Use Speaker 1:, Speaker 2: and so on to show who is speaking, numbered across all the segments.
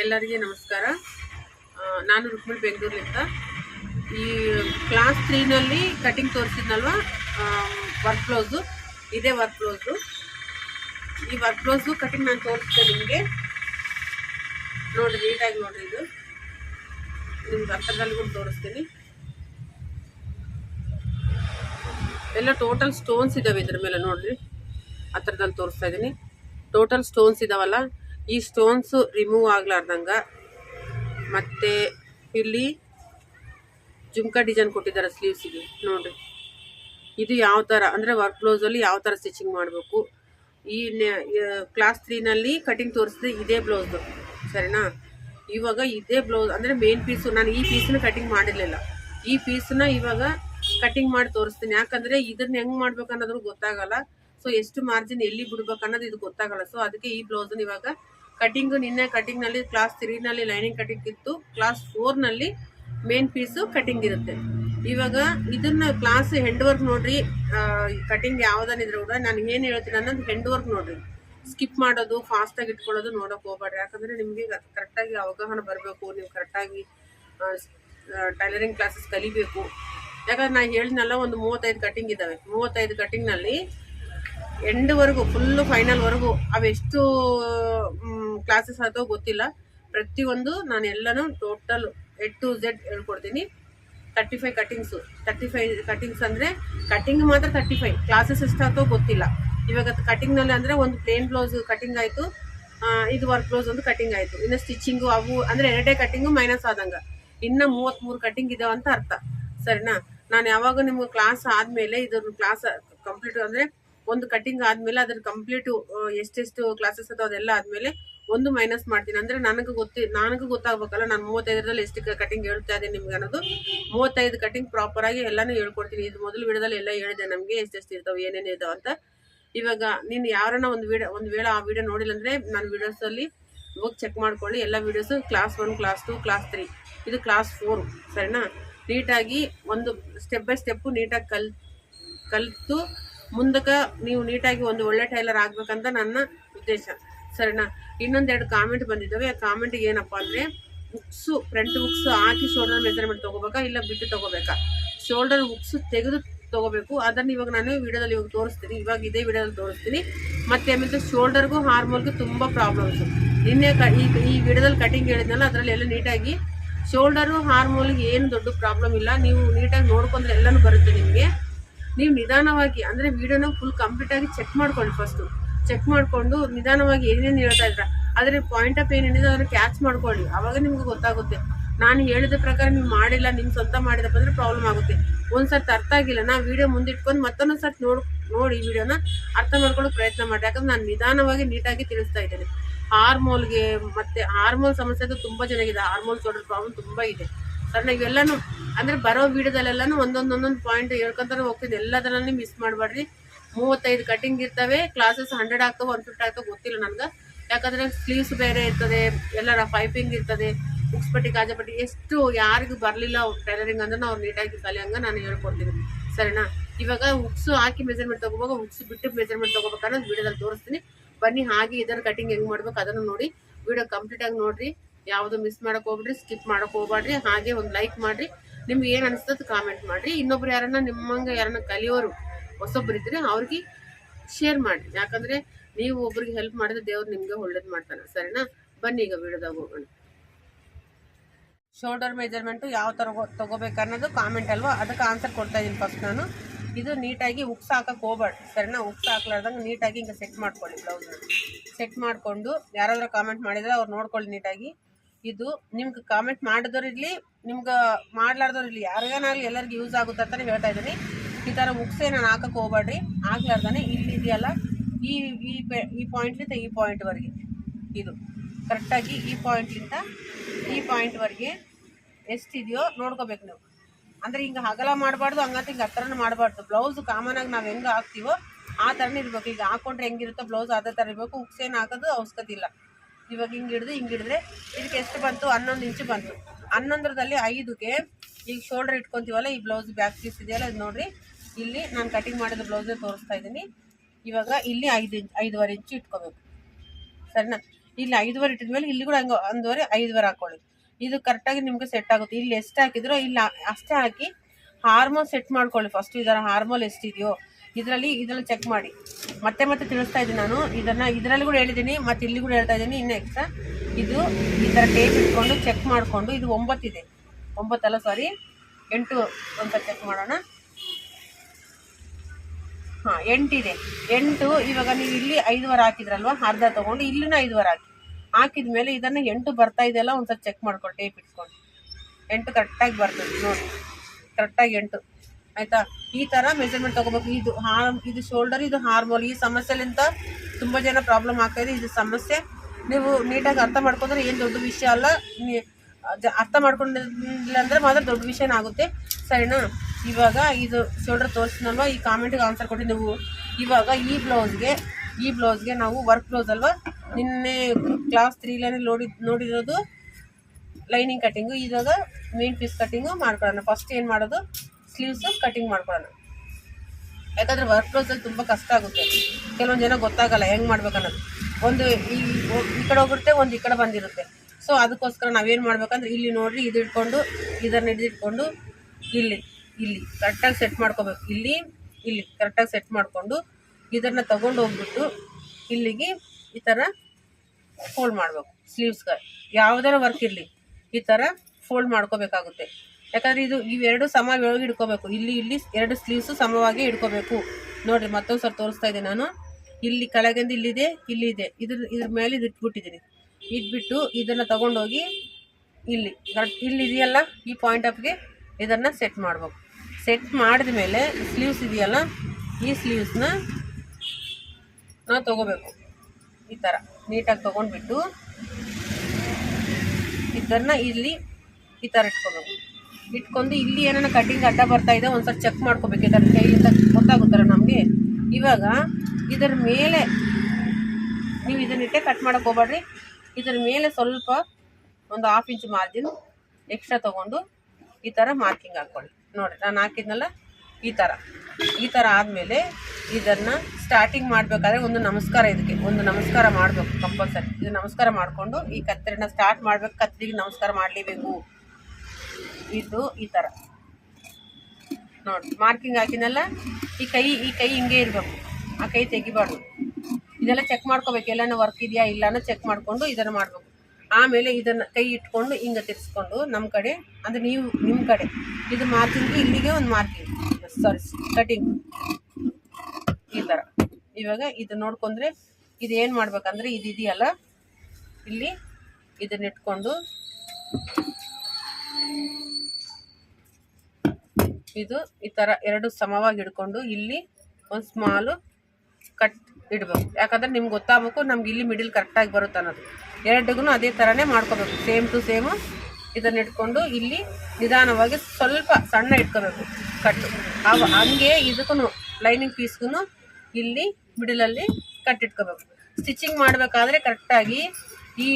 Speaker 1: ಎಲ್ಲರಿಗೆ ನಮಸ್ಕಾರ. ನಾನು ರುಕ್ಮಿಣಿ ಬೆಂಗಳೂರಿಂದ ಈ ಕ್ಲಾಸ್ ತ್ರೀನಲ್ಲಿ ಕಟಿಂಗ್ ತೋರಿಸಿದ್ನಲ್ವ? ವರ್ಕ್ ಬ್ಲೌಸು ಇದೇ ವರ್ಕ್ ಬ್ಲೌಸು ಈ ವರ್ಕ್ ಬ್ಲೌಸು ಕಟಿಂಗ್ ನಾನು ತೋರಿಸ್ತೇನೆ ನಿಮಗೆ. ನೋಡಿರಿ ನೀಟಾಗಿ ನೋಡಿರಿ ಇದು. ನಿಮ್ಗೆ ಅರ್ಥದಲ್ಲಿ ಕೂಡ ತೋರಿಸ್ತೀನಿ. ಎಲ್ಲ ಟೋಟಲ್ ಸ್ಟೋನ್ಸ್ ಇದಾವೆ ಇದ್ರ ಮೇಲೆ ನೋಡಿರಿ. ಹತ್ತಿರದಲ್ಲಿ ತೋರಿಸ್ತಾ ಇದ್ದೀನಿ. ಟೋಟಲ್ ಸ್ಟೋನ್ಸ್ ಇದಾವಲ್ಲ ಈ ಸ್ಟೋನ್ಸು ರಿಮೂವ್ ಆಗ್ಲಾರ್ದಂಗ ಮತ್ತು ಇಲ್ಲಿ ಜುಮ್ಕಾ ಡಿಸೈನ್ ಕೊಟ್ಟಿದ್ದಾರೆ ಸ್ಲೀವ್ಸಿಗೆ ನೋಡಿರಿ. ಇದು ಯಾವ ಥರ ಅಂದರೆ ವರ್ಕ್ ಬ್ಲೌಸಲ್ಲಿ ಯಾವ ಥರ ಸ್ಟಿಚಿಂಗ್ ಮಾಡಬೇಕು. ಈ ಕ್ಲಾಸ್ ತ್ರೀನಲ್ಲಿ ಕಟಿಂಗ್ ತೋರಿಸಿದೆ ಇದೇ ಬ್ಲೌಸ್ದು ಸರಿನಾ? ಇವಾಗ ಇದೇ ಬ್ಲೌಸ್ ಅಂದರೆ ಮೇನ್ ಪೀಸು ನಾನು ಈ ಪೀಸನ್ನ ಕಟಿಂಗ್ ಮಾಡಿರಲಿಲ್ಲ. ಈ ಪೀಸನ್ನ ಇವಾಗ ಕಟಿಂಗ್ ಮಾಡಿ ತೋರಿಸ್ತೀನಿ, ಯಾಕಂದರೆ ಇದನ್ನು ಹೆಂಗೆ ಮಾಡ್ಬೇಕು ಗೊತ್ತಾಗಲ್ಲ. ಸೊ ಎಷ್ಟು ಮಾರ್ಜಿನ್ ಎಲ್ಲಿ ಬಿಡ್ಬೇಕು ಅನ್ನೋದು ಇದು ಗೊತ್ತಾಗಲ್ಲ. ಸೊ ಅದಕ್ಕೆ ಈ ಬ್ಲೌಸನ್ನ ಇವಾಗ ಕಟಿಂಗು ನಿನ್ನೆ ಕಟಿಂಗ್ನಲ್ಲಿ ಕ್ಲಾಸ್ ತ್ರೀನಲ್ಲಿ ಲೈನಿಂಗ್ ಕಟಿಂಗ್ ಇತ್ತು. ಕ್ಲಾಸ್ ಫೋರ್ನಲ್ಲಿ ಮೇನ್ ಪೀಸು ಕಟಿಂಗ್ ಇರುತ್ತೆ. ಇವಾಗ ಇದನ್ನ ಕ್ಲಾಸ್ ಹೆಂಡ್ ವರ್ಕ್ ನೋಡ್ರಿ ಕಟಿಂಗ್ ಯಾವ್ದನ್ನಿದ್ರೆ ಕೂಡ ನಾನು ಏನು ಹೇಳ್ತೀನಿ ಅನ್ನೋದು ಹೆಂಡ್ ವರ್ಕ್ ನೋಡ್ರಿ. ಸ್ಕಿಪ್ ಮಾಡೋದು ಫಾಸ್ಟಾಗಿ ಇಟ್ಕೊಳ್ಳೋದು ನೋಡೋಕೆ ಹೋಗ್ಬೇಡ್ರಿ. ಯಾಕಂದರೆ ನಿಮಗೆ ಕರೆಕ್ಟಾಗಿ ಅವಗಾಹನ ಬರಬೇಕು, ನೀವು ಕರೆಕ್ಟಾಗಿ ಟೈಲರಿಂಗ್ ಕ್ಲಾಸಸ್ ಕಲಿಬೇಕು. ಯಾಕಂದ್ರೆ ನಾನು ಹೇಳಿದ್ನಲ್ಲ, ಒಂದು ಮೂವತ್ತೈದು ಕಟಿಂಗ್ ಇದ್ದಾವೆ ಮೂವತ್ತೈದು ಕಟಿಂಗ್ನಲ್ಲಿ ಎಂಡ್ವರೆಗೂ ಫುಲ್ಲು ಫೈನಲ್ವರೆಗೂ ಅವೆಷ್ಟು ಕ್ಲಾಸಸ್ ಆದೋ ಗೊತ್ತಿಲ್ಲ. ಪ್ರತಿಯೊಂದು ನಾನು ಎಲ್ಲನೂ ಟೋಟಲ್ ಎಡ್ ಟು ಝೆಡ್ ಹೇಳ್ಕೊಡ್ತೀನಿ. Thirty five cuttings thirty five cuttings ಅಂದರೆ ಕಟಿಂಗ್ ಮಾತ್ರ ತರ್ಟಿ ಫೈವ್ ಕ್ಲಾಸಸ್ ಎಷ್ಟಾಗ್ತೋ ಗೊತ್ತಿಲ್ಲ. ಇವಾಗ ಕಟಿಂಗ್ನಲ್ಲಿ ಅಂದರೆ ಒಂದು ಪ್ಲೇನ್ ಬ್ಲೌಸ್ ಕಟಿಂಗ್ ಆಯಿತು ಇದು ವರ್ಕ್ ಬ್ಲೌಸ್ ಒಂದು ಕಟಿಂಗ್ ಆಯಿತು. ಇನ್ನು ಸ್ಟಿಚಿಂಗು ಅವು ಅಂದರೆ ಎರಡೇ ಕಟಿಂಗು ಮೈನಸ್ ಆದಂಗೆ. ಇನ್ನು ಮೂವತ್ತ್ಮೂರು ಕಟಿಂಗ್ ಇದಾವೆ ಅಂತ ಅರ್ಥ. ಸರಿನಾ? ನಾನು ಯಾವಾಗ ನಿಮ್ಗೆ ಕ್ಲಾಸ್ ಆದಮೇಲೆ ಇದ್ರ ಕ್ಲಾಸ್ ಕಂಪ್ಲೀಟ್ ಅಂದರೆ ಒಂದು ಕಟ್ಟಿಂಗ್ ಆದಮೇಲೆ ಅದ್ರ ಕಂಪ್ಲೀಟು ಎಷ್ಟೆಷ್ಟು ಕ್ಲಾಸಸ್ ಅಥವಾ ಅದೆಲ್ಲ ಆದಮೇಲೆ ಒಂದು ಮೈನಸ್ ಮಾಡ್ತೀನಿ. ಅಂದ್ರೆ ನನಗೆ ಗೊತ್ತಿ, ನನಗೂ ಗೊತ್ತಾಗ್ಬೇಕಲ್ಲ, ನಾನು ಮೂವತ್ತೈದರಲ್ಲಿ ಎಷ್ಟು ಕಟಿಂಗ್ ಹೇಳ್ತಾ ಇದ್ದೀನಿ ನಿಮ್ಗೆ ಅನ್ನೋದು. ಮೂವತ್ತೈದು ಕಟಿಂಗ್ ಪ್ರಾಪರಾಗಿ ಎಲ್ಲನೂ ಹೇಳ್ಕೊಡ್ತೀನಿ. ಇದು ಮೊದಲು ವಿಡಿಯೋದಲ್ಲಿ ಎಲ್ಲ ಹೇಳಿದೆ ನಮಗೆ, ಎಷ್ಟೆಷ್ಟು ಇರ್ತಾವೆ, ಏನೇನು ಇದಾವೆ ಅಂತ. ಇವಾಗ ನೀನು ಯಾರನ್ನ ಒಂದು ವಿಡಿಯೋ ಒಂದು ವೇಳೆ ಆ ವಿಡಿಯೋ ನೋಡಿಲ್ಲ ಅಂದರೆ ನಾನು ವಿಡಿಯೋಸಲ್ಲಿ ಹೋಗಿ ಚೆಕ್ ಮಾಡ್ಕೊಳ್ಳಿ. ಎಲ್ಲ videos class one class two class three ಇದು ಕ್ಲಾಸ್ ಫೋರ್ ಸರಿನಾ? ನೀಟಾಗಿ ಒಂದು ಸ್ಟೆಪ್ ಬೈ ಸ್ಟೆಪ್ಪು ನೀಟಾಗಿ ಕಲ್, ಕಲಿತು ಮುಂದಕ್ಕೆ ನೀವು ನೀಟಾಗಿ ಒಂದು ಒಳ್ಳೆ ಟೈಲರ್ ಆಗ್ಬೇಕಂತ ನನ್ನ ಉದ್ದೇಶ. ಸರಿನಾ? ಇನ್ನೊಂದೆರಡು ಕಾಮೆಂಟ್ ಬಂದಿದ್ದಾವೆ. ಆ ಕಾಮೆಂಟಿಗೆ ಏನಪ್ಪ ಅಂದರೆ ಬುಕ್ಸು ಫ್ರಂಟ್ ಬುಕ್ಸ್ ಹಾಕಿ ಶೋಲ್ಡರ್ ಮೆಜರ್ಮೆಂಟ್ ತೊಗೋಬೇಕಾ ಇಲ್ಲ ಬಿಟ್ಟು ತೊಗೋಬೇಕಾ? ಶೋಲ್ಡರ್ ಬುಕ್ಸು ತೆಗೆದು ತೊಗೋಬೇಕು. ಅದನ್ನು ಇವಾಗ ನಾನು ವಿಡಿಯೋದಲ್ಲಿ ಇವಾಗ ತೋರಿಸ್ತೀನಿ. ಇವಾಗ ಇದೇ ವಿಡಿಯೋದಲ್ಲಿ ತೋರಿಸ್ತೀನಿ. ಮತ್ತೆ ಆಮೇಲೆ ಶೋಲ್ಡರ್ಗೂ ಹಾರ್ಮೋನ್ಗೂ ತುಂಬ ಪ್ರಾಬ್ಲಮ್ಸು ನಿನ್ನೆ ಕ, ಈ ಈ ವಿಡಿಯೋದಲ್ಲಿ ಕಟಿಂಗ್ ಹೇಳಿದ್ನಲ್ಲ, ಅದರಲ್ಲಿ ಎಲ್ಲ ನೀಟಾಗಿ ಶೋಲ್ಡರು ಹಾರ್ಮೋನ್ಗೆ ಏನು ದೊಡ್ಡ ಪ್ರಾಬ್ಲಮ್ ಇಲ್ಲ. ನೀವು ನೀಟಾಗಿ ನೋಡ್ಕೊಂಡ್ರೆ ಎಲ್ಲನೂ ಬರುತ್ತೆ ನಿಮಗೆ. ನೀವು ನಿಧಾನವಾಗಿ, ಅಂದರೆ ವಿಡಿಯೋನ ಫುಲ್ ಕಂಪ್ಲೀಟಾಗಿ ಚೆಕ್ ಮಾಡ್ಕೊಳ್ಳಿ ಫಸ್ಟು ಚೆಕ್ ಮಾಡಿಕೊಂಡು ನಿಧಾನವಾಗಿ ಏನೇನು ಹೇಳ್ತಾ ಇದ್ರ. ಆದರೆ ಪಾಯಿಂಟ್ ಆಫ್ ಏನೇನಿದೆ ಅದನ್ನು ಕ್ಯಾಚ್ ಮಾಡ್ಕೊಳ್ಳಿ. ಆವಾಗ ನಿಮ್ಗೆ ಗೊತ್ತಾಗುತ್ತೆ. ನಾನು ಹೇಳಿದ ಪ್ರಕಾರ ನೀವು ಮಾಡಿಲ್ಲ ನಿಮ್ಮ ಸ್ವಂತ ಮಾಡಿದಪ್ಪ ಅಂದರೆ ಪ್ರಾಬ್ಲಮ್ ಆಗುತ್ತೆ. ಒಂದು ಸರ್ತಿ ಅರ್ಥ ಆಗಿಲ್ಲ, ನಾ ವಿಡಿಯೋ ಮುಂದಿಟ್ಕೊಂಡು ಮತ್ತೊಂದು ಸರ್ತಿ ನೋಡಿ ನೋಡಿ ವಿಡಿಯೋನ ಅರ್ಥ ಮಾಡ್ಕೊಳ್ಳೋಕೆ ಪ್ರಯತ್ನ ಮಾಡಿ ಯಾಕಂದ್ರೆ ನಾನು ನಿಧಾನವಾಗಿ ನೀಟಾಗಿ ತಿಳಿಸ್ತಾ ಇದ್ದೇನೆ. ಹಾರ್ಮೋಲ್ಗೆ ಮತ್ತು ಹಾರ್ಮೋಲ್ ಸಮಸ್ಯೆ ಅದು ತುಂಬ ಚೆನ್ನಾಗಿದೆ ಹಾರ್ಮೋನ್ ಸೋಡರ್ ಪ್ರಾಬ್ಲಮ್ ತುಂಬ ಇದೆ. ಸರ್ ಇವೆಲ್ಲನೂ ಅಂದರೆ ಬರೋ ವೀಡಿಯೋದಲ್ಲೆಲ್ಲನೂ ಒಂದೊಂದು ಒಂದೊಂದು ಪಾಯಿಂಟ್ ಹೇಳ್ಕೊಂತಾರೆ ಹೋಗ್ತಿದ್ದೆ ಎಲ್ಲದರಲ್ಲಿ ಮಿಸ್ ಮಾಡಬೇಡ್ರಿ ಮೂವತ್ತೈದು ಕಟಿಂಗ್ ಇರ್ತವೆ ಕ್ಲಾಸಸ್ ಹಂಡ್ರೆಡ್ ಆಗ್ತವೆ ಒನ್ ಫಿಫ್ಟಿ ಆಗ್ತವೆ, ಗೊತ್ತಿಲ್ಲ ನನಗೆ. ಯಾಕಂದರೆ ಸ್ಲೀವ್ಸ್ ಬೇರೆ ಇರ್ತದೆ, ಎಲ್ಲರ ಪೈಪಿಂಗ್ ಇರ್ತದೆ ಬುಕ್ಸ್ ಪಟ್ಟಿ ಕಾಜಪಟ್ಟಿ ಎಷ್ಟು ಯಾರಿಗೂ ಬರಲಿಲ್ಲ ಟೈಲರಿಂಗ್ ಅಂದ್ರೆ ಅವ್ರು ನೀಟಾಗಿ ಕಲಿಯಂಗೆ ನಾನು ಹೇಳ್ಕೊಡ್ತೀನಿ. ಸರಿನಾ? ಇವಾಗ ಉಕ್ಸು ಹಾಕಿ ಮೆಜರ್ಮೆಂಟ್ ತಗೋಬೇಕು ಉಕ್ಸು ಬಿಟ್ಟು ಮೆಜರ್ಮೆಂಟ್ ತೊಗೋಬೇಕಾದ್ರೆ ವಿಡಿಯೋದಲ್ಲಿ ತೋರಿಸ್ತೀನಿ. ಬನ್ನಿ, ಹಾಗೆ ಇದರ ಕಟಿಂಗ್ ಹೆಂಗೆ ಮಾಡ್ಬೇಕು ಅದನ್ನು ನೋಡಿ. ವಿಡಿಯೋ ಕಂಪ್ಲೀಟಾಗಿ ನೋಡಿರಿ. ಯಾವುದು ಮಿಸ್ ಮಾಡೋಕೆ ಹೋಗ್ಬಿಡ್ರಿ ಸ್ಕಿಪ್ ಮಾಡೋಕೆ ಹೋಗ್ಬೇಡ್ರಿ, ಹಾಗೆ ಒಂದು ಲೈಕ್ ಮಾಡಿರಿ. ನಿಮ್ಗೆ ಏನು ಅನಿಸ್ತದೆ ಕಾಮೆಂಟ್ ಮಾಡಿರಿ. ಇನ್ನೊಬ್ರು ಯಾರನ್ನ ನಿಮ್ಮಂಗೆ ಯಾರನ್ನ ಕಲಿಯೋರು ಹೊಸೊಬ್ರು ಇದ್ರೆ ಅವ್ರಿಗೆ ಶೇರ್ ಮಾಡಿ ಯಾಕಂದರೆ ನೀವು ಒಬ್ರಿಗೆ ಹೆಲ್ಪ್ ಮಾಡಿದ್ರೆ ದೇವ್ರು ನಿಮಗೆ ಒಳ್ಳೇದು ಮಾಡ್ತಾನೆ. ಸರಿನಾ? ಬನ್ನಿ ಈಗ ವಿಡಿಯೋದಾಗ ಹೋಗೋಣ. ಶೋಲ್ಡರ್ ಮೆಜರ್ಮೆಂಟು ಯಾವ ಥರ ತೊಗೋಬೇಕು ಅನ್ನೋದು ಕಾಮೆಂಟ್ ಅಲ್ವಾ? ಅದಕ್ಕೆ ಆನ್ಸರ್ ಕೊಡ್ತಾ ಇದ್ದೀನಿ ಫಸ್ಟ್ ನಾನು. ಇದು ನೀಟಾಗಿ ಉಕ್ಸ್ ಹಾಕಕ್ಕೆ ಹೋಗ್ಬಾರ್ದು ಸರಿನಾ? ಉಕ್ಸ್ ಹಾಕ್ಲಾರ್ದಂಗೆ ನೀಟಾಗಿ ಹಿಂಗೆ ಸೆಟ್ ಮಾಡ್ಕೊಳ್ಳಿ ಬ್ಲೌಸ್ನ ಸೆಟ್ ಮಾಡಿಕೊಂಡು ಯಾರಾದ್ರೂ ಕಾಮೆಂಟ್ ಮಾಡಿದ್ರೆ ಅವ್ರು ನೋಡ್ಕೊಳ್ಳಿ ನೀಟಾಗಿ. ಇದು ನಿಮ್ಗೆ ಕಾಮೆಂಟ್ ಮಾಡಿದವ್ರು ಇರಲಿ ನಿಮ್ಗೆ ಮಾಡ್ಲಾರ್ದವ್ರು ಇರಲಿ ಯಾರಿಗಾನಾಗಲಿ ಎಲ್ಲರಿಗೂ ಯೂಸ್ ಆಗುತ್ತೆ ಅಂತಲೇ ಹೇಳ್ತಾ ಇದ್ದೀನಿ. ಈ ಥರ ಉಕ್ಸೇ ನಾನು ಹಾಕಕ್ಕೆ ಹೋಗ್ಬೇಡ್ರಿ ಆಗ್ಲಾರ್ದಾನೆ ಇಲ್ಲಿ ಇದೆಯಲ್ಲ ಈ ಈ ಪೆ, ಈ ಪಾಯಿಂಟ್ಲಿಂದ ಈ ಪಾಯಿಂಟ್ವರೆಗೆ ಇದು. ಕರೆಕ್ಟಾಗಿ ಈ ಪಾಯಿಂಟ್ಲಿಂದ ಈ ಪಾಯಿಂಟ್ವರೆಗೆ ಎಷ್ಟಿದೆಯೋ ನೋಡ್ಕೋಬೇಕು ನೀವು. ಅಂದರೆ ಹಿಂಗೆ ಹಗಲ ಮಾಡಬಾರ್ದು, ಹಂಗಂತ ಹಿಂಗೆ ಹತ್ರನೂ ಮಾಡಬಾರ್ದು. ಬ್ಲೌಸ್ ಕಾಮನಾಗಿ ನಾವು ಹೆಂಗೆ ಹಾಕ್ತೀವೋ, ಆ ಥರನೇ ಇರಬೇಕು. ಈಗ ಹಾಕೊಂಡ್ರೆ ಹೆಂಗಿರುತ್ತೋ ಬ್ಲೌಸ್ ಅದೇ ಥರ ಇರಬೇಕು. ಉಕ್ಸೇನು ಹಾಕೋದು ಅವಶ್ಯಕತೆ ಇಲ್ಲ. ಇವಾಗ ಹಿಂಗೆ ಹಿಡಿದು ಹಿಂಗೆ ಹಿಡಿದ್ರೆ ಇದಕ್ಕೆ ಎಷ್ಟು ಬಂತು? ಹನ್ನೊಂದು ಇಂಚು ಬಂತು. ಹನ್ನೊಂದರದಲ್ಲಿ ಐದುಗೆ ಈಗ ಶೋಲ್ಡರ್ ಇಟ್ಕೊತೀವಲ್ಲ, ಈ ಬ್ಲೌಸ್ ಬ್ಯಾಕ್ ಪೀಸ್ ಇದೆಯಲ್ಲ ಇದು ನೋಡಿರಿ. ಇಲ್ಲಿ ನಾನು ಕಟಿಂಗ್ ಮಾಡಿದ ಬ್ಲೌಸೇ ತೋರಿಸ್ತಾ ಇದ್ದೀನಿ ಇವಾಗ ಇಲ್ಲಿ ಐದು ಇಂಚ್, ಐದುವರೆ ಇಂಚು ಇಟ್ಕೋಬೇಕು. ಸರಿನಾ? ಇಲ್ಲಿ ಐದುವರೆ ಇಟ್ಟಿದ್ಮೇಲೆ ಇಲ್ಲಿ ಕೂಡ ಹಂಗೆ, ಒಂದುವರೆ, ಐದುವರೆ ಹಾಕೊಳ್ಳಿ. ಇದು ಕರೆಕ್ಟಾಗಿ ನಿಮಗೆ ಸೆಟ್ ಆಗುತ್ತೆ. ಇಲ್ಲಿ ಎಷ್ಟು ಹಾಕಿದ್ರೋ, ಇಲ್ಲ ಅಷ್ಟೇ ಹಾಕಿ ಹಾರ್ಮೋನ್ ಸೆಟ್ ಮಾಡ್ಕೊಳ್ಳಿ ಫಸ್ಟ್ ಇದರ ಹಾರ್ಮೋಲ್ ಎಷ್ಟಿದೆಯೋ. ಇದರಲ್ಲಿ ಇದರಲ್ಲಿ ಚೆಕ್ ಮಾಡಿ. ಮತ್ತೆ ಮತ್ತೆ ತಿಳಿಸ್ತಾ ಇದ್ದೀನಿ ನಾನು. ಇದನ್ನು ಇದರಲ್ಲಿ ಕೂಡ ಹೇಳಿದ್ದೀನಿ, ಮತ್ತು ಇಲ್ಲಿ ಕೂಡ ಹೇಳ್ತಾ ಇದ್ದೀನಿ. ಇನ್ನು ಎಕ್ಸ್ಟ್ರಾ ಇದು ಈ ಥರ ಟೇಪ್ ಇಟ್ಕೊಂಡು ಚೆಕ್ ಮಾಡಿಕೊಂಡು, ಇದು ಒಂಬತ್ತಿದೆ ಒಂಬತ್ತಲ್ಲ ಸಾರಿ ಎಂಟು ಅಂತ ಚೆಕ್ ಮಾಡೋಣ. ಹಾಂ ಎಂಟಿದೆ ಎಂಟು, ಇವಾಗ ನೀವು ಇಲ್ಲಿ ಐದುವರೆ ಹಾಕಿದ್ರಲ್ವಾ? ಅರ್ಧ ತೊಗೊಂಡು ಇಲ್ಲಿನ ಐದುವರೆ ಹಾಕಿ. ಹಾಕಿದ ಮೇಲೆ ಇದನ್ನು ಎಂಟು ಬರ್ತಾ ಇದೆಯಲ್ಲ ಒಂದ್ಸಲ ಚೆಕ್ ಮಾಡ್ಕೊಳ್ಳಿ ಟೇಪ್ ಇಟ್ಕೊಂಡು. ಎಂಟು ಕರೆಕ್ಟಾಗಿ ಬರ್ತದೆ, ನೋಡಿ. ಕರೆಕ್ಟಾಗಿ ಎಂಟು. ಆಯಿತಾ? ಈ ಥರ ಮೆಜರ್ಮೆಂಟ್ ತಗೋಬೇಕು. ಇದು ಹಾರ್ಮ್ ಇದು ಶೋಲ್ಡರ್ ಇದು ಹಾರ್ಮೋಲ್ ಈ ಸಮಸ್ಯೆಲಿಂದ ತುಂಬ ಜನ ಪ್ರಾಬ್ಲಮ್ ಆಗ್ತಾಯಿದೆ ಇದು. ಸಮಸ್ಯೆ. ನೀವು ನೀಟಾಗಿ ಅರ್ಥ ಮಾಡ್ಕೊಂಡ್ರೆ ಏನು ದೊಡ್ಡ ವಿಷಯ ಅಲ್ಲ. ಅರ್ಥ ಮಾಡ್ಕೊಂಡಿಲ್ಲ ಅಂದರೆ ಮಾತ್ರ ದೊಡ್ಡ ವಿಷಯನೇ ಆಗುತ್ತೆ. ಸರಿನಾ? ಇವಾಗ ಇದು ಶೋಲ್ಡರ್ ತೋರಿಸಿನಲ್ವ ಈ ಕಾಮೆಂಟ್ಗೆ ಆನ್ಸರ್ ಕೊಟ್ಟು ನೀವು. ಇವಾಗ ಈ ಬ್ಲೌಸ್ಗೆ ಈ ಬ್ಲೌಸ್ಗೆ ನಾವು ವರ್ಕ್ ಬ್ಲೌಸ್ ಅಲ್ವಾ? ನಿನ್ನೆ ಕ್ಲಾಸ್ ತ್ರೀಲೇ ನೋಡಿ, ನೋಡಿರೋದು ಲೈನಿಂಗ್ ಕಟ್ಟಿಂಗು ಇವಾಗ ಮೇನ್ ಪೀಸ್ ಕಟ್ಟಿಂಗು ಮಾಡ್ಕೊಳ್ಳೋಣ. ಫಸ್ಟ್ ಏನು ಮಾಡೋದು? ಸ್ಲೀವ್ಸು ಕಟಿಂಗ್ ಮಾಡ್ಕೊಳ್ಳೋಣ. ಯಾಕಂದರೆ ವರ್ಕ್ ಬ್ಲೌಸಲ್ಲಿ ತುಂಬ ಕಷ್ಟ ಆಗುತ್ತೆ. ಕೆಲವೊಂದು ಜನ ಗೊತ್ತಾಗಲ್ಲ ಹೆಂಗೆ ಮಾಡ್ಬೇಕನ್ನೋದು. ಒಂದು ಈ ಈ ಕಡೆ ಹೋಗಿರುತ್ತೆ ಒಂದು ಈ ಕಡೆ ಬಂದಿರುತ್ತೆ. ಸೊ ಅದಕ್ಕೋಸ್ಕರ ನಾವೇನು ಮಾಡ್ಬೇಕಂದ್ರೆ ಇಲ್ಲಿ ನೋಡಿರಿ, ಇದು ಇಟ್ಕೊಂಡು, ಇದನ್ನು ಹಿಡಿದಿಟ್ಕೊಂಡು ಇಲ್ಲಿ ಇಲ್ಲಿ ಕರೆಕ್ಟಾಗಿ ಸೆಟ್ ಮಾಡ್ಕೋಬೇಕು. ಇಲ್ಲಿ ಇಲ್ಲಿ ಕರೆಕ್ಟಾಗಿ ಸೆಟ್ ಮಾಡಿಕೊಂಡು ಇದನ್ನು ತಗೊಂಡು ಹೋಗ್ಬಿಟ್ಟು ಇಲ್ಲಿಗೆ ಈ ಥರ ಫೋಲ್ಡ್ ಮಾಡಬೇಕು. ಸ್ಲೀವ್ಸ್ಗೆ ಯಾವುದಾರ ವರ್ಕ್ ಇರಲಿ, ಈ ಥರ ಫೋಲ್ಡ್ ಮಾಡ್ಕೋಬೇಕಾಗುತ್ತೆ. ಯಾಕಂದರೆ ಇದು ಇವೆರಡು ಸಮ ಒಳಗೆ ಹಿಡ್ಕೋಬೇಕು. ಇಲ್ಲಿ ಇಲ್ಲಿ ಎರಡು ಸ್ಲೀವ್ಸು ಸಮವಾಗಿ ಹಿಡ್ಕೋಬೇಕು. ನೋಡಿರಿ, ಮತ್ತೊಂದು ತೋರಿಸ್ತಾ ಇದ್ದೆ ನಾನು. ಇಲ್ಲಿ ಕೆಳಗಿಂದ ಇಲ್ಲಿದೆ ಇಲ್ಲಿದೆ ಇದ್ರ ಇದ್ರ ಮೇಲೆ ಇದು ಇಟ್ಬಿಟ್ಟಿದ್ದೀನಿ. ಇಟ್ಬಿಟ್ಟು ಇದನ್ನು ತಗೊಂಡೋಗಿ ಇಲ್ಲಿ ಇಲ್ಲಿ ಇದೆಯಲ್ಲ, ಈ ಪಾಯಿಂಟ್ ಆಫ್ಗೆ ಇದನ್ನು ಸೆಟ್ ಮಾಡ್ಬೇಕು. ಸೆಟ್ ಮಾಡಿದ ಮೇಲೆ ಸ್ಲೀವ್ಸ್ ಇದೆಯಲ್ಲ, ಈ ಸ್ಲೀವ್ಸ್ನ ನಾವು ತಗೋಬೇಕು. ಈ ಥರ ನೀಟಾಗಿ ತೊಗೊಂಡ್ಬಿಟ್ಟು ಇದನ್ನು ಇಲ್ಲಿ ಈ ಥರ ಇಟ್ಕೋಬೇಕು. ಇಟ್ಕೊಂಡು ಇಲ್ಲಿ ಏನಾರ ಕಟಿಂಗ್ ಅಡ್ಡ ಬರ್ತಾ ಇದೆ ಒಂದ್ಸಲ ಚೆಕ್ ಮಾಡ್ಕೋಬೇಕು. ಇದರ ಕೈಯಿಂದ ಗೊತ್ತಾಗುತ್ತಲ್ಲ ನಮಗೆ? ಇವಾಗ ಇದರ ಮೇಲೆ ನೀವು ಇದನ್ನಿಟ್ಟೆ ಕಟ್ ಮಾಡೋಕೆ ಹೋಗ್ಬೇಡ್ರಿ. ಇದರ ಮೇಲೆ ಸ್ವಲ್ಪ ಒಂದು ಹಾಫ್ ಇಂಚ್ ಮಾರ್ಜಿನ್ ಎಕ್ಸ್ಟ್ರಾ ತೊಗೊಂಡು ಈ ಥರ ಮಾರ್ಕಿಂಗ್ ಹಾಕ್ಕೊಳ್ಳಿ ನೋಡಿ ನಾನು ಹಾಕಿದ್ನಲ್ಲ, ಈ ಥರ ಈ ಥರ ಆದಮೇಲೆ ಇದನ್ನು ಸ್ಟಾರ್ಟಿಂಗ್ ಮಾಡಬೇಕಾದ್ರೆ ಒಂದು ನಮಸ್ಕಾರ ಇದಕ್ಕೆ. ಒಂದು ನಮಸ್ಕಾರ ಮಾಡಬೇಕು ಕಂಪಲ್ಸರಿ. ಇದು ನಮಸ್ಕಾರ ಮಾಡಿಕೊಂಡು ಈ ಕತ್ತರಿನ ಸ್ಟಾರ್ಟ್ ಮಾಡ್ಬೇಕು, ಕತ್ತರಿಗೆ ನಮಸ್ಕಾರ ಮಾಡಲೇಬೇಕು. ಇದು ಈ ಥರ ನೋಡಿ ಮಾರ್ಕಿಂಗ್ ಹಾಕಿನಲ್ಲ ಈ ಕೈ ಈ ಕೈ ಹಿಂಗೆ ಇರಬೇಕು. ಆ ಕೈ ತೆಗಿಬಾರ್ದು. ಇದೆಲ್ಲ ಚೆಕ್ ಮಾಡ್ಕೋಬೇಕು, ಎಲ್ಲಾನು ವರ್ಕ್ ಇದೆಯಾ ಇಲ್ಲ ಅನ್ನೋ ಚೆಕ್ ಮಾಡಿಕೊಂಡು ಇದನ್ನು ಮಾಡಬೇಕು. ಆಮೇಲೆ ಇದನ್ನು ಕೈ ಇಟ್ಕೊಂಡು ಹಿಂಗೆ ತಿರ್ಸ್ಕೊಂಡು ನಮ್ಮ ಕಡೆ, ಅಂದರೆ ನೀವು ನಿಮ್ಮ ಕಡೆ. ಇದು ಮಾರ್ಕಿಂಗ್ ಇಲ್ಲಿಗೆ ಒಂದು ಮಾರ್ಕಿಂಗ್ ಸಾರಿ ಕಟಿಂಗ್ ಈ ಥರ ಇವಾಗ ಇದು ನೋಡ್ಕೊಂಡ್ರೆ ಇದು ಏನು ಮಾಡ್ಬೇಕಂದ್ರೆ ಇದು ಇದೆಯಲ್ಲ ಇಲ್ಲಿ ಇದನ್ನ ಇಟ್ಕೊಂಡು ಇದು ಈ ತರ ಎರಡು ಸಮವಾಗಿ ಹಿಡ್ಕೊಂಡು ಇಲ್ಲಿ ಒಂದು ಸ್ಮಾಲ್ ಕಟ್ ಇಡ್ಬೇಕು. ಯಾಕಂದ್ರೆ ನಿಮ್ಗೆ ಗೊತ್ತಾಗಬೇಕು, ನಮ್ಗೆ ಇಲ್ಲಿ ಮಿಡಿಲ್ ಕರೆಕ್ಟಾಗಿ ಬರುತ್ತೆ ಅನ್ನೋದು. ಎರಡಿಗೂ ಅದೇ ಥರನೇ ಮಾಡ್ಕೋಬೇಕು. ಸೇಮ್ ಟು ಸೇಮು ಇದನ್ನ ಇಟ್ಕೊಂಡು ಇಲ್ಲಿ ನಿಧಾನವಾಗಿ ಸ್ವಲ್ಪ ಸಣ್ಣ ಇಟ್ಕೋಬೇಕು ಅವ ಹಂಗೆ ಇದಕ್ಕೂ ಲೈನಿಂಗ್ ಪೀಸ್ಗೂ ಇಲ್ಲಿ ಮಿಡಲಲ್ಲಿ ಕಟ್ ಇಟ್ಕೋಬೇಕು. ಸ್ಟಿಚಿಂಗ್ ಮಾಡಬೇಕಾದ್ರೆ ಕರೆಕ್ಟಾಗಿ ಈ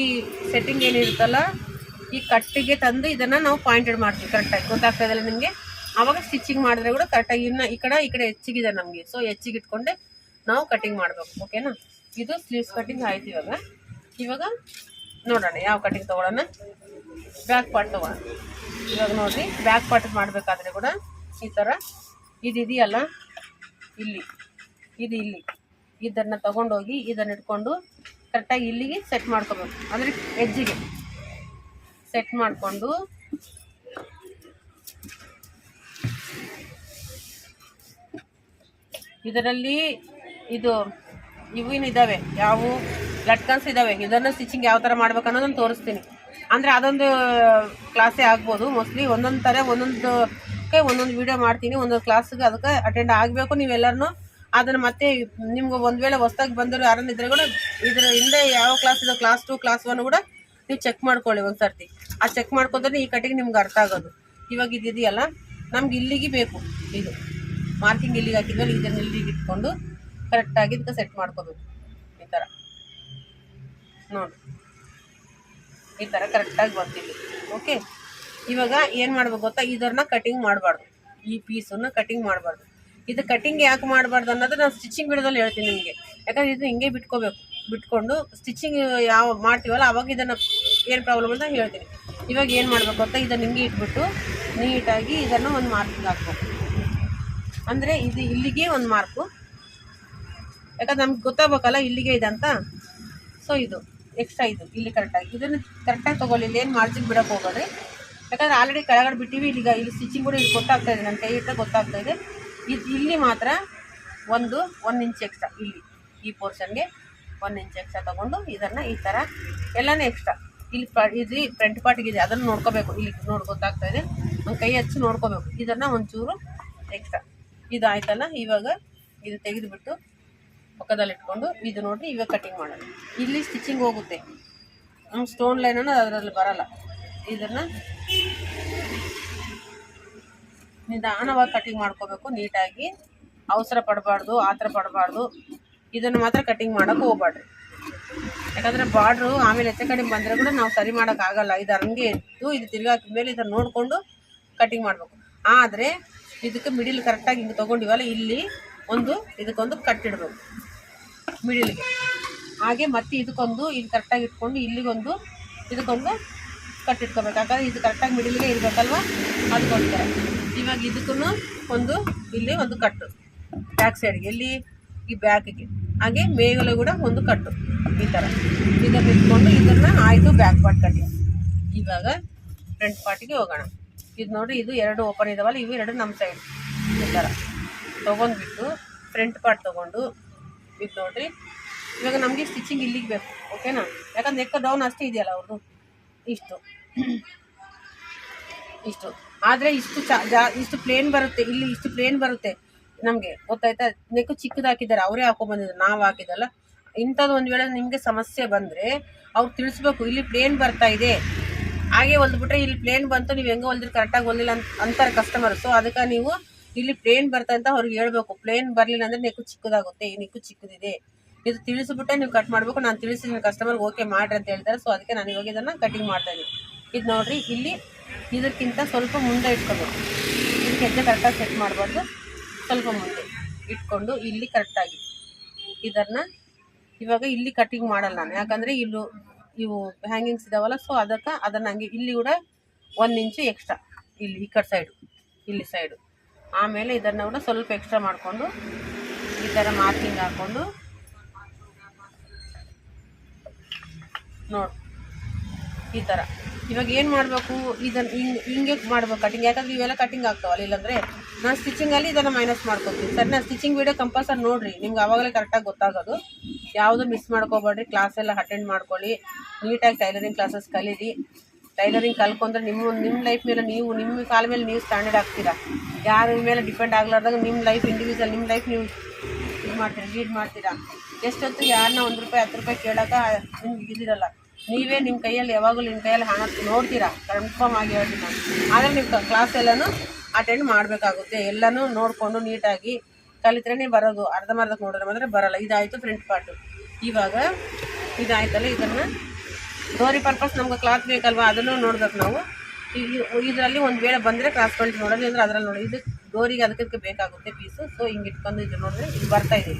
Speaker 1: ಸೆಟ್ಟಿಂಗ್ ಏನಿರುತ್ತಲ್ಲ ಈ ಕಟ್ಟಿಗೆ ತಂದು ಇದನ್ನು ನಾವು ಪಾಯಿಂಟೆಡ್ ಮಾಡ್ತೀವಿ ಕರೆಕ್ಟಾಗಿ ಗೊತ್ತಾಗ್ತಾ ಇದೆಯಲ್ಲ ನಿಮಗೆ? ಆವಾಗ ಸ್ಟಿಚಿಂಗ್ ಮಾಡಿದ್ರೆ ಕೂಡ ಕರೆಕ್ಟಾಗಿ ಇನ್ನು ಈ ಕಡೆ ಈ ಕಡೆ ಹೆಚ್ಚಿಗಿದೆ ನಮಗೆ. ಸೊ ಹೆಚ್ಚಿಗೆ ಇಟ್ಕೊಂಡೆ ನಾವು ಕಟಿಂಗ್ ಮಾಡಬೇಕು ಓಕೆನಾ ಇದು ಸ್ಲೀವ್ಸ್ ಕಟಿಂಗ್ ಆಯ್ತು ಇವಾಗ. ಇವಾಗ ನೋಡೋಣ ಯಾವ ಕಟಿಂಗ್ ತೊಗೊಳೋಣ ಬ್ಯಾಕ್ ಪಾರ್ಟ್ ತೊಗೊಳೋಣ ಇವಾಗ ನೋಡಿರಿ ಬ್ಯಾಕ್ ಪಾರ್ಟ್ ಮಾಡಬೇಕಾದ್ರೆ ಕೂಡ ಈ ಥರ ಇದಿದೆಯಲ್ಲ? ಇಲ್ಲಿ. ಇದು ಇಲ್ಲಿ. ಇದನ್ನು ತಗೊಂಡೋಗಿ ಇದನ್ನು ಇಟ್ಕೊಂಡು ಕರೆಕ್ಟಾಗಿ ಇಲ್ಲಿಗೆ ಸೆಟ್ ಮಾಡ್ಕೋಬೇಕು. ಅಂದರೆ ಎಜ್ಜಿಗೆ ಸೆಟ್ ಮಾಡಿಕೊಂಡು. ಇದರಲ್ಲಿ ಇದು ಇದಾವೆ. ಯಾವು ಲಟ್ಕನ್ಸ್ ಇದ್ದಾವೆ ಇದನ್ನು ಸ್ಟಿಚಿಂಗ್ ಯಾವ ಥರ ಮಾಡ್ಬೇಕು ಅನ್ನೋದನ್ನು ತೋರಿಸ್ತೀನಿ. ಅಂದರೆ ಅದೊಂದು ಕ್ಲಾಸೇ ಆಗ್ಬೋದು. ಮೋಸ್ಟ್ಲಿ ಒಂದೊಂದು ಥರ ಒಂದೊಂದಕ್ಕೆ ಒಂದೊಂದು ವೀಡಿಯೋ ಮಾಡ್ತೀನಿ. ಒಂದೊಂದು ಕ್ಲಾಸ್ಗೆ ಅದಕ್ಕೆ ಅಟೆಂಡ್ ಆಗಬೇಕು ನೀವೆಲ್ಲರೂ ಅದನ್ನು ಮತ್ತೆ ನಿಮ್ಗೆ ಒಂದು ವೇಳೆ ಹೊಸ್ದಾಗಿ ಬಂದರು ಯಾರನ್ನ ಇದ್ರೆ ಕೂಡ ಇದರ ಹಿಂದೆ ಯಾವ ಕ್ಲಾಸ್ ಇದೆ ಕ್ಲಾಸ್ ಟು ಕ್ಲಾಸ್ ಒನ್ ಕೂಡ ನೀವು ಚೆಕ್ ಮಾಡ್ಕೊಳ್ಳಿ ಒಂದು ಸರ್ತಿ ಆ ಚೆಕ್ ಮಾಡ್ಕೊಂಡ್ರೆ ಈ ಕಟ್ಟಿಗೆ ನಿಮ್ಗೆ ಅರ್ಥ ಆಗೋದು. ಇವಾಗ ಇದಿದೆಯಲ್ಲ ನಮ್ಗೆ ಇಲ್ಲಿಗೆ ಬೇಕು. ಇದು ಮಾರ್ಕಿಂಗ್ ಇಲ್ಲಿಗೆ ಹಾಕಿದ್ಮೇಲೆ ಇದನ್ನು ಇಲ್ಲಿಗೆ ಇಟ್ಕೊಂಡು ಕರೆಕ್ಟಾಗಿ ಇದಕ್ಕೆ ಸೆಟ್ ಮಾಡ್ಕೋಬೇಕು. ಈ ಥರ ನೋಡಿ. ಈ ಥರ ಕರೆಕ್ಟಾಗಿ ಬರ್ತೀವಿ ಓಕೆ ಇವಾಗ ಏನು ಮಾಡ್ಬೇಕು ಗೊತ್ತಾ? ಇದನ್ನ ಕಟಿಂಗ್ ಮಾಡಬಾರ್ದು. ಈ ಪೀಸನ್ನು ಕಟಿಂಗ್ ಮಾಡಬಾರ್ದು. ಇದು ಕಟಿಂಗ್ ಯಾಕೆ ಮಾಡಬಾರ್ದು ಅನ್ನೋದು ನಾನು ಸ್ಟಿಚಿಂಗ್ ವಿಡಿಯೋದಲ್ಲಿ ಹೇಳ್ತೀನಿ ನಿಮಗೆ. ಯಾಕಂದ್ರೆ ಇದು ಹಿಂಗೆ ಬಿಟ್ಕೋಬೇಕು. ಬಿಟ್ಕೊಂಡು ಸ್ಟಿಚಿಂಗ್ ಯಾವ ಮಾಡ್ತೀವಲ್ಲ, ಅವಾಗ ಇದನ್ನು ಏನು ಪ್ರಾಬ್ಲಮ್ ಅಂತ ಹೇಳ್ತೀನಿ. ಇವಾಗ ಏನು ಮಾಡಬೇಕು ಅಂತ ಇದನ್ನು ಹಿಂಗೆ ಇಟ್ಬಿಟ್ಟು ನೀಟಾಗಿ ಇದನ್ನು ಒಂದು ಮಾರ್ಕಿಗೆ ಹಾಕ್ಬೇಕು ಅಂದರೆ ಇದು ಇಲ್ಲಿಗೆ ಒಂದು ಮಾರ್ಕು ಯಾಕಂದ್ರೆ ನಮ್ಗೆ ಗೊತ್ತಾಗಬೇಕಲ್ಲ ಇಲ್ಲಿಗೆ ಇದೆ ಅಂತ? ಸೊ ಇದು ಎಕ್ಸ್ಟ್ರಾ ಇದು, ಇಲ್ಲಿ ಕರೆಕ್ಟಾಗಿ ಇದನ್ನು ಕರೆಕ್ಟಾಗಿ ತೊಗೊಳ್ಳಿ, ಇಲ್ಲಿ ಏನು ಮಾರ್ಜಿನ್ ಬಿಡೋಕೆ ಹೋಗೋದ್ರಿ ಯಾಕಂದ್ರೆ ಆಲ್ರೆಡಿ ಕೆಳಗಡೆ ಬಿಟ್ಟಿವಿ ಇಲ್ಲಿಗ ಇಲ್ಲಿ ಸ್ಟಿಚಿಂಗ್ ಕೂಡ ಇಲ್ಲಿ ಗೊತ್ತಾಗ್ತಾ ಇದೆ ನನ್ನ ಕೈ ಇಟ್ಟ ಗೊತ್ತಾಗ್ತಾ ಇದೆ. ಇದು ಇಲ್ಲಿ ಮಾತ್ರ ಒಂದು ಒನ್ ಇಂಚ್ ಎಕ್ಸ್ಟ್ರಾ ಇಲ್ಲಿ ಈ ಪೋರ್ಷನ್ಗೆ ಒನ್ ಇಂಚ್ ಎಕ್ಸ್ಟ್ರಾ ತೊಗೊಂಡು ಇದನ್ನು ಈ ಥರ ಎಲ್ಲನೂ ಎಕ್ಸ್ಟ್ರಾ ಇಲ್ಲಿ ಇದು ಫ್ರಂಟ್ ಪಾರ್ಟಿಗಿದೆ ಅದನ್ನು ನೋಡ್ಕೋಬೇಕು. ಇಲ್ಲಿ ನೋಡಿ, ಗೊತ್ತಾಗ್ತಾ ಇದೆ. ಒಂದು ಕೈ ಹಚ್ಚಿ ನೋಡ್ಕೋಬೇಕು. ಇದನ್ನು ಒಂಚೂರು ಎಕ್ಸ್ಟ್ರಾ ಇದು ಆಯ್ತಲ್ಲ ಇವಾಗ ಇದು ತೆಗೆದುಬಿಟ್ಟು ಪಕ್ಕದಲ್ಲಿ ಇಟ್ಕೊಂಡು ಇದು ನೋಡಿರಿ, ಇವಾಗ ಕಟಿಂಗ್ ಮಾಡೋಣ. ಇಲ್ಲಿ ಸ್ಟಿಚಿಂಗ್ ಹೋಗುತ್ತೆ. ಸ್ಟೋನ್ ಲೈನ್ ಲೈನನ್ನು ಅದರಲ್ಲಿ ಬರಲ್ಲ. ಇದನ್ನು ನಿಧಾನವಾಗಿ ಕಟಿಂಗ್ ಮಾಡ್ಕೋಬೇಕು. ನೀಟಾಗಿ. ಅವಸರ ಪಡಬಾರ್ದು, ಆತರ ಪಡಬಾರ್ದು. ಇದನ್ನು ಮಾತ್ರ ಕಟಿಂಗ್ ಮಾಡೋಕೆ ಹೋಗ್ಬಾರ್ದು ಯಾಕಂದರೆ ಬಾರ್ಡ್ರು ಆಮೇಲೆ ಹೆಚ್ಚು ಕಡಿಮೆ ಬಂದರೆ ಕೂಡ ನಾವು ಸರಿ ಮಾಡೋಕ್ಕಾಗಲ್ಲ ಇದು ಹಂಗೆ ಇತ್ತು, ಇದು ತಿರ್ಗಾಕ ಮೇಲೆ ಇದನ್ನು ನೋಡಿಕೊಂಡು ಕಟಿಂಗ್ ಮಾಡಬೇಕು. ಆದರೆ ಇದಕ್ಕೆ ಮಿಡಿಲ್ ಕರೆಕ್ಟಾಗಿ ಹಿಂಗೆ ತೊಗೊಂಡಿವಲ್ಲ, ಇಲ್ಲಿ ಒಂದು ಇದಕ್ಕೊಂದು ಕಟ್ಟಿಡ್ಬೇಕು ಮಿಡಿಲ್ಗೆ ಹಾಗೆ ಮತ್ತೆ ಇದಕ್ಕೊಂದು ಇಲ್ಲಿ ಕರೆಕ್ಟಾಗಿ ಇಟ್ಕೊಂಡು ಇಲ್ಲಿಗೊಂದು ಇದಕ್ಕೊಂದು ಕಟ್ಟಿಟ್ಕೋಬೇಕು ಯಾಕಂದರೆ ಇದು ಕರೆಕ್ಟಾಗಿ ಮಿಡಿಲ್ಗೆ ಇರಬೇಕಲ್ವ? ಅದಕ್ಕೋಸ್ಕರ. ಇವಾಗ ಇದಕ್ಕೂ ಒಂದು, ಇಲ್ಲಿ ಒಂದು ಕಟ್ಟು ಬ್ಯಾಕ್ ಸೈಡ್ಗೆ ಇಲ್ಲಿ ಈ ಬ್ಯಾಕಿಗೆ ಹಾಗೆ ಮೇಗಲೆ ಕೂಡ ಒಂದು ಕಟ್ಟು ಈ ಥರ ಇದನ್ನು ಇಟ್ಕೊಂಡು ಇದನ್ನು ಆಯಿತು ಬ್ಯಾಕ್ ಪಾರ್ಟ್ ಕಟ್ಟಿ. ಇವಾಗ ಫ್ರಂಟ್ ಪಾರ್ಟಿಗೆ ಹೋಗೋಣ. ಇದು ನೋಡಿ, ಇದು ಎರಡು ಓಪನ್ ಇದಾವಲ್ಲ, ಇವು ಎರಡು ನಮ್ಮ ಸೈಡ್ ಈ ಥರ ತೊಗೊಂಡ್ಬಿಟ್ಟು ಫ್ರಂಟ್ ಪಾರ್ಟ್ ತೊಗೊಂಡು, ಇದು ನೋಡಿರಿ. ಇವಾಗ ನಮಗೆ ಸ್ಟಿಚಿಂಗ್ ಇಲ್ಲಿಗೆ ಬೇಕು ಓಕೆನಾ ಯಾಕಂದ್ರೆ ನೆಕ್ಕ ಡೌನ್ ಅಷ್ಟೇ ಇದೆಯಲ್ಲ ಅವ್ರದ್ದು ಇಷ್ಟು. ಇಷ್ಟು. ಆದರೆ ಇಷ್ಟು ಚಾ ಇಷ್ಟು ಪ್ಲೇನ್ ಬರುತ್ತೆ, ಇಲ್ಲಿ ಇಷ್ಟು ಪ್ಲೇನ್ ಬರುತ್ತೆ. ನಮಗೆ ಗೊತ್ತಾಯ್ತಾ? ನೆಕ್ ಚಿಕ್ಕದು ಹಾಕಿದ್ದಾರೆ, ಅವರೇ ಹಾಕೊಂಡ್ಬಂದಿದ್ದಾರೆ ನಾವು ಹಾಕಿದಲ್ಲ ಇಂಥದ್ದು ಒಂದು ವೇಳೆ ನಿಮಗೆ ಸಮಸ್ಯೆ ಬಂದರೆ ಅವ್ರು ತಿಳಿಸ್ಬೇಕು, ಇಲ್ಲಿ ಪ್ಲೇನ್ ಬರ್ತಾ ಇದೆ. ಹಾಗೆ ಹೊಲ್ದ್ಬಿಟ್ರೆ ಇಲ್ಲಿ ಪ್ಲೇನ್ ಬಂತು, ನೀವು ಹೆಂಗೆ ಹೊಲ್ದಿರಿ ಕರೆಕ್ಟಾಗಿ ಹೊಲಿಲ್ಲ ಅಂತ ಅಂತಾರೆ ಕಸ್ಟಮರ್ ಸೊ ಅದಕ್ಕೆ ನೀವು ಇಲ್ಲಿ ಪ್ಲೇನ್ ಬರ್ತಾ ಅಂತ ಅವ್ರಿಗೆ ಹೇಳ್ಬೇಕು. ಪ್ಲೇನ್ ಬರಲಿಲ್ಲ ಅಂದರೆ ನೆಕ್ಕು ಚಿಕ್ಕದಾಗುತ್ತೆ, ಈ ನೆಕ್ಕು ಚಿಕ್ಕದಿದೆ. ಇದು ತಿಳಿಸ್ಬಿಟ್ಟೆ ನೀವು ಕಟ್ ಮಾಡಬೇಕು, ನಾನು ತಿಳಿಸಿದ್ದೀನಿ ಕಸ್ಟಮರ್ಗೆ ಓಕೆ ಮಾಡ್ರಿ ಅಂತ ಹೇಳ್ತಾರೆ. ಸೊ ಅದಕ್ಕೆ ನಾನು ಇವಾಗ ಇದನ್ನು ಕಟಿಂಗ್ ಮಾಡ್ತಾ ಇದ್ದೀನಿ ಇದು ನೋಡಿರಿ, ಇಲ್ಲಿ ಇದಕ್ಕಿಂತ ಸ್ವಲ್ಪ ಮುಂದೆ ಇಟ್ಕೋಬೇಕು. ಇದಕ್ಕೆ ಕರೆಕ್ಟಾಗಿ ಸೆಟ್ ಮಾಡಬಾರ್ದು. ಸ್ವಲ್ಪ ಮುಂದೆ ಇಟ್ಕೊಂಡು ಇಲ್ಲಿ ಕರೆಕ್ಟಾಗಿ ಇದನ್ನು ಇವಾಗ ಇಲ್ಲಿ ಕಟ್ಟಿಂಗ್ ಮಾಡಲ್ಲ ನಾನು. ಯಾಕಂದರೆ ಇಲ್ಲೂ ಇವು ಹ್ಯಾಂಗಿಂಗ್ಸ್ ಇದಾವಲ್ಲ ಸೊ ಅದಕ್ಕೆ ಅದನ್ನು ಹಂಗೆ ಇಲ್ಲಿ ಕೂಡ ಒಂದು ಇಂಚು ಎಕ್ಸ್ಟ್ರಾ ಇಲ್ಲಿ ಈ ಕಡೆ ಸೈಡು ಇಲ್ಲಿ ಸೈಡು ಆಮೇಲೆ ಇದನ್ನು ಕೂಡ ಸ್ವಲ್ಪ ಎಕ್ಸ್ಟ್ರಾ ಮಾಡಿಕೊಂಡು ಈ ಥರ ಮಾರ್ಕಿಂಗ್ ಹಾಕ್ಕೊಂಡು ನೋಡಿ, ಈ ಥರ ಇವಾಗ ಏನು ಮಾಡಬೇಕು? ಇದನ್ನು ಹಿಂಗೆ ಹಿಂಗೆ ಮಾಡ್ಬೇಕು ಕಟಿಂಗ್ ಯಾಕಂದ್ರೆ ಇವೆಲ್ಲ ಕಟಿಂಗ್ ಆಗ್ತಾವಲ್ಲ, ಇಲ್ಲಾಂದರೆ ನಾನು ಸ್ಟಿಚಿಂಗಲ್ಲಿ ಇದನ್ನು ಮೈನಸ್ ಮಾಡ್ಕೊತೀನಿ. ಸರಿ, ನಾನು ಸ್ಟಿಚಿಂಗ್ ವೀಡಿಯೋ ಕಂಪಲ್ಸರಿ ನೋಡಿರಿ. ನಿಮ್ಗೆ ಆವಾಗಲೇ ಕರೆಕ್ಟಾಗಿ ಗೊತ್ತಾಗೋದು. ಯಾವುದು ಮಿಸ್ ಮಾಡ್ಕೋಬೇಡ್ರಿ. ಕ್ಲಾಸ್ ಎಲ್ಲ ಅಟೆಂಡ್ ಮಾಡ್ಕೊಳ್ಳಿ. ನೀಟಾಗಿ ಟೈಲರಿಂಗ್ ಕ್ಲಾಸಸ್ ಕಲೀರಿ. ಟೈಲರಿಂಗ್ ಕಲ್ಕೊಂಡ್ರೆ ನಿಮ್ಮ ನಿಮ್ಮ ಲೈಫ್ ಮೇಲೆ ನೀವು, ನಿಮ್ಮ ಕಾಲ ಮೇಲೆ ನೀವು ಸ್ಟ್ಯಾಂಡರ್ಡ್ ಆಗ್ತೀರಾ? ಯಾರ ಮೇಲೆ ಡಿಪೆಂಡ್ ಆಗ್ಲಾರ್ದಾಗ ನಿಮ್ಮ ಲೈಫ್ ಇಂಡಿವಿಜುವಲ್ ನಿಮ್ಮ ಲೈಫ್ ನೀವು ಇದು ಮಾಡ್ತೀರಾ ಲೀಡ್ ಮಾಡ್ತೀರಾ? ಎಷ್ಟೊತ್ತು ಯಾರನ್ನ ಒಂದು ರೂಪಾಯಿ, ಹತ್ತು ರೂಪಾಯಿ ಕೇಳೋಕೆ ನಿಮ್ಗೆ ಇದಿರಲ್ಲ. ನೀವೇ ನಿಮ್ಮ ಕೈಯಲ್ಲಿ ಯಾವಾಗಲೂ ನಿಮ್ಮ ಕೈಯಲ್ಲಿ ಹಣ ನೋಡ್ತೀರಾ? ಕನ್ಫರ್ಮ್ ಆಗಿ ಹೇಳ್ತೀನಿ ನಾನು. ಆದರೆ ನೀವು ಕ್ಲಾಸ್ ಎಲ್ಲನೂ ಅಟೆಂಡ್ ಮಾಡಬೇಕಾಗುತ್ತೆ. ಎಲ್ಲನೂ ನೋಡಿಕೊಂಡು ನೀಟಾಗಿ ಕಲಿತ್ರೇನೆ ಬರೋದು. ಅರ್ಧಂಬರ್ಧಕ್ಕೆ ನೋಡಿದ್ರೆ ಮಾತ್ರ ಬರಲ್ಲ. ಇದಾಯಿತು ಫ್ರಂಟ್ ಪಾರ್ಟು ಇವಾಗ ಇದಾಯ್ತಲ್ಲ ಇದನ್ನು? ಡೋರಿ ಪರ್ಪಸ್ ನಮ್ಗೆ ಕ್ಲಾತ್ ಬೇಕಲ್ವಾ? ಅದನ್ನು ನೋಡ್ಬೇಕು ನಾವು. ಇದರಲ್ಲಿ ಒಂದು ವೇಳೆ ಬಂದರೆ ಕ್ಲಾಸ್ ಪಾಯಿಂಟ್ ನೋಡೋದು ಅಂದರೆ ಅದರಲ್ಲಿ ನೋಡಿ ಇದು ಡೋರಿಗೆ ಅದಕ್ಕೆ ಬೇಕಾಗುತ್ತೆ ಪೀಸು ಸೊ ಹಿಂಗೆ ಇಟ್ಕೊಂಡು ಇದು ನೋಡಿದ್ರೆ ಇದು ಬರ್ತಾ ಇದೆ.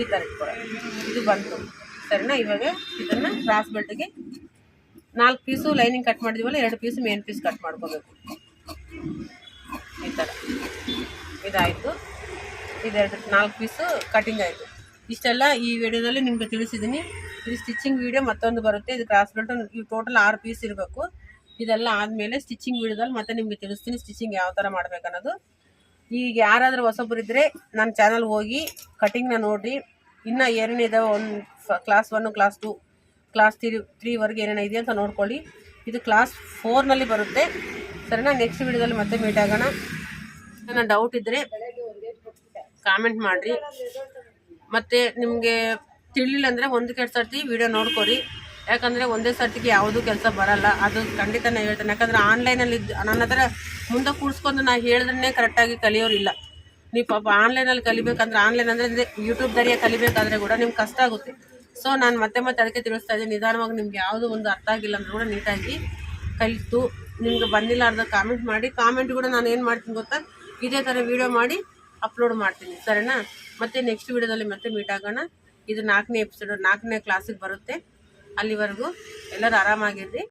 Speaker 1: ಈ ಥರ ಇಟ್ಕೊಳ್ಳೋದು. ಇದು ಬಂತು. ಸರಿನಾ? ಇವಾಗ ಇದನ್ನು ಕ್ರಾಸ್ ಬೆಲ್ಟ್ಗೆ ನಾಲ್ಕು ಪೀಸು ಲೈನಿಂಗ್ ಕಟ್ ಮಾಡಿದೀವಲ್ಲ, ಎರಡು ಪೀಸು ಮೇನ್ ಪೀಸ್ ಕಟ್ ಮಾಡ್ಕೋಬೇಕು. ಈ ಥರ ಇದಾಯಿತು. ಇದೆರಡು, ನಾಲ್ಕು ಪೀಸು ಕಟಿಂಗ್ ಆಯಿತು. ಇಷ್ಟೆಲ್ಲ ಈ ವಿಡಿಯೋದಲ್ಲಿ ನಿಮಗೆ ತಿಳಿಸಿದ್ದೀನಿ ಇದು ಸ್ಟಿಚಿಂಗ್ ವಿಡಿಯೋ ಮತ್ತೊಂದು ಬರುತ್ತೆ. ಇದು ಕ್ರಾಸ್ ಬೆಲ್ಟ್ ಇವು ಟೋಟಲ್ ಆರು ಪೀಸ್ ಇರಬೇಕು. ಇದೆಲ್ಲ ಆದಮೇಲೆ ಸ್ಟಿಚಿಂಗ್ ವಿಡಿಯೋದಲ್ಲಿ ಮತ್ತೆ ನಿಮಗೆ ತಿಳಿಸ್ತೀನಿ ಸ್ಟಿಚಿಂಗ್ ಯಾವ ಥರ ಮಾಡ್ಬೇಕನ್ನೋದು. ಈಗ ಯಾರಾದರೂ ಹೊಸೊಬ್ಬರಿದ್ದರೆ ನನ್ನ ಚಾನಲ್ ಹೋಗಿ ಕಟಿಂಗ್ನ ನೋಡಿರಿ. ಇನ್ನೂ ಏನೇನಿದಾವೆ ಒಂದು class one class two class three ತ್ರೀವರೆಗೆ ಏನೇನು ಇದೆ ಅಂತ ನೋಡ್ಕೊಳ್ಳಿ. ಇದು ಕ್ಲಾಸ್ ಫೋರ್ನಲ್ಲಿ ಬರುತ್ತೆ. ಸರಿನಾ? ನೆಕ್ಸ್ಟ್ ವಿಡಿಯೋದಲ್ಲಿ ಮತ್ತೆ ಮೀಟ್ ಆಗೋಣ. ನನ್ನ ಡೌಟ್ ಇದ್ದರೆ ಕಾಮೆಂಟ್ ಮಾಡಿರಿ. ಮತ್ತು ನಿಮಗೆ ತಿಳಿಲಿಲ್ಲ ಅಂದರೆ ಒಂದು ಕೆಟ್ಟ ಸರ್ತಿ ವಿಡಿಯೋ ನೋಡ್ಕೊರಿ. ಯಾಕಂದರೆ ಒಂದೇ ಸರ್ತಿಗೆ ಯಾವುದೂ ಕೆಲಸ ಬರಲ್ಲ. ಅದು ಖಂಡಿತ ನಾನು ಹೇಳ್ತೇನೆ. ಯಾಕಂದರೆ ಆನ್ಲೈನಲ್ಲಿ ನನ್ನ ಹತ್ರ ಮುಂದೆ ಕೂಡಿಸ್ಕೊಂಡು ನಾನು ಹೇಳಿದ್ರೆ ಕರೆಕ್ಟಾಗಿ ಕಲಿಯೋರಿಲ್ಲ. ನೀವು ಪಾಪ ಆನ್ಲೈನಲ್ಲಿ ಕಲಿಬೇಕಂದ್ರೆ ಆನ್ಲೈನ್ ಅಂದರೆ ಯೂಟ್ಯೂಬ್ ದರಿಯ ಕಲಿಬೇಕಾದ್ರೆ ಕೂಡ ನಿಮ್ಗೆ ಕಷ್ಟ ಆಗುತ್ತೆ. ಸೊ ನಾನು ಮತ್ತೆ ಮತ್ತೆ ಅದಕ್ಕೆ ತಿಳಿಸ್ತಾ ಇದ್ದೀನಿ. ನಿಧಾನವಾಗಿ ನಿಮ್ಗೆ ಯಾವುದೋ ಒಂದು ಅರ್ಥ ಆಗಿಲ್ಲ ಅಂದ್ರೆ ಕೂಡ ನೀಟಾಗಿ ಕಲಿತು ನಿಮ್ಗೆ ಬಂದಿಲ್ಲ ಅರ್ಧ ಕಾಮೆಂಟ್ ಮಾಡಿ. ಕಾಮೆಂಟ್ ಕೂಡ ನಾನು ಏನು ಮಾಡ್ತೀನಿ ಗೊತ್ತಾ? ಇದೇ ಥರ ವೀಡಿಯೋ ಮಾಡಿ ಅಪ್ಲೋಡ್ ಮಾಡ್ತೀನಿ. ಸರಿನಾ? ಮತ್ತೆ ನೆಕ್ಸ್ಟ್ ವೀಡಿಯೋದಲ್ಲಿ ಮತ್ತೆ ಮೀಟ್ ಆಗೋಣ. ಇದು ನಾಲ್ಕನೇ ಎಪಿಸೋಡ್ ನಾಲ್ಕನೇ ಕ್ಲಾಸಿಗೆ ಬರುತ್ತೆ. ಅಲ್ಲಿವರೆಗೂ ಎಲ್ಲರೂ ಆರಾಮಾಗಿರ್ರಿ.